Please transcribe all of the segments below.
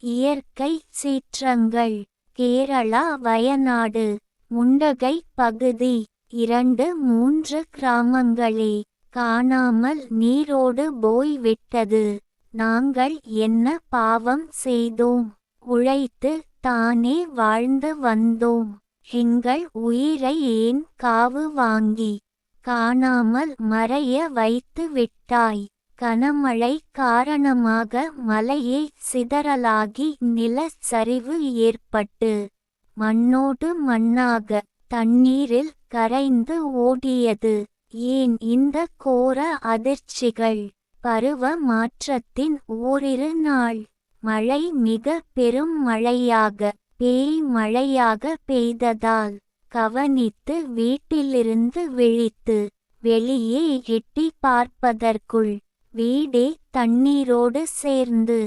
இயற்கை சீற்றங்கள். கேரளா வயநாடு. முண்டகை பகுதி. இரண்டு மூன்று கிராமங்களே. காணாமல் நீரோடு போய் விட்டது. நாங்கள் என்ன பாவம் செய்தோம்? உழைத்து தானே வாழ்ந்து வந்தோம். எங்கள் உயிரை ஏன் காவு வாங்கி? காணாமல் மறைய வைத்து விட்டாய். கனமழை காரணமாக மலையே சிதறலாகி நிலச்சரிவு ஏற்பட்டு மண்ணோடு மண்ணாக தண்ணீரில் கரைந்து ஓடியது. ஏன் இந்த கோர அதிர்ச்சிகள்? பருவ மாற்றத்தின் ஓரிரு நாள். மழை மிக பெரும் மழையாக பேய் மழையாக பெய்ததால் கவனித்து வீட்டிலிருந்து விழித்து வெளியே எட்டி பார்ப்பதற்குள் வீடே தண்ணீரோடு சேர்ந்து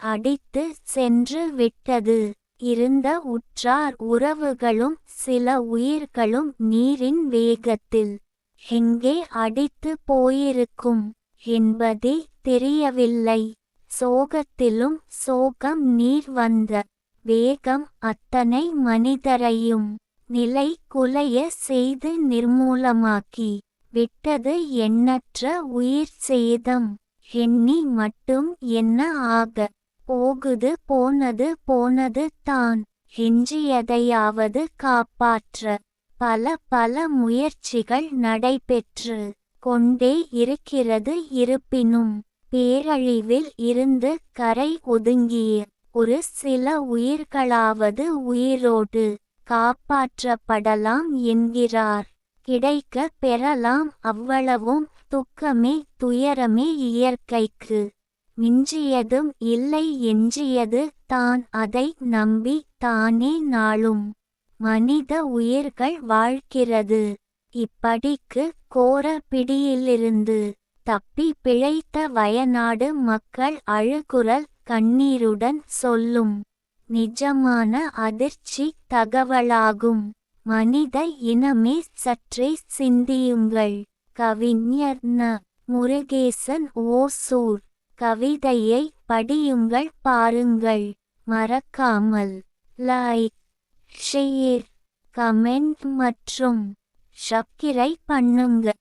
அடித்து சென்று விட்டது. இருந்த உற்றார் உறவுகளும் சில உயிர்களும் நீரின் வேகத்தில் எங்கே அடித்து போயிருக்கும்? என்பதே தெரியவில்லை. சோகத்திலும் சோகம் நீர் வந்த வேகம் அத்தனை மனிதரையும் நிலை குலைய செய்து நிர்மூலமாக்கி விட்டது எண்ணற்ற உயிர் சேதம். எண்ணி மட்டும் என்ன ஆக? போகுது போனது போனது தான். எஞ்சியதையாவது காப்பாற்ற. பல பல முயற்சிகள் நடைபெற்று கொண்டே இருக்கிறது இருப்பினும் பேரழிவில் இருந்து கரை ஒதுங்கிய ஒரு சில உயிர்களாவது உயிரோடு காப்பாற்றப்படலாம் என்கிறார். கிடைக்க பெறலாம் அவ்வளவும் துக்கமே துயரமே இயற்கைக்கு. மிஞ்சியதும் இல்லை எஞ்சியது தான் அதை நம்பி தானே நாளும். மனித உயிர்கள் வாழ்கிறது. இப்படிக்கு கோர பிடியிலிருந்து தப்பி பிழைத்த வயநாடு மக்கள் அழுகுரல் கண்ணீருடன் சொல்லும். நிஜமான அதிர்ச்சி தகவலாகும். மனித இனமே சற்றே சிந்தியுங்கள். கவிஞர் ந. முருகேசன் ஓசூர். கவிதையை படியுங்கள் பாருங்கள். மறக்காமல் லைக் ஷேர் கமெண்ட் மற்றும் சப்கிரை பண்ணுங்கள்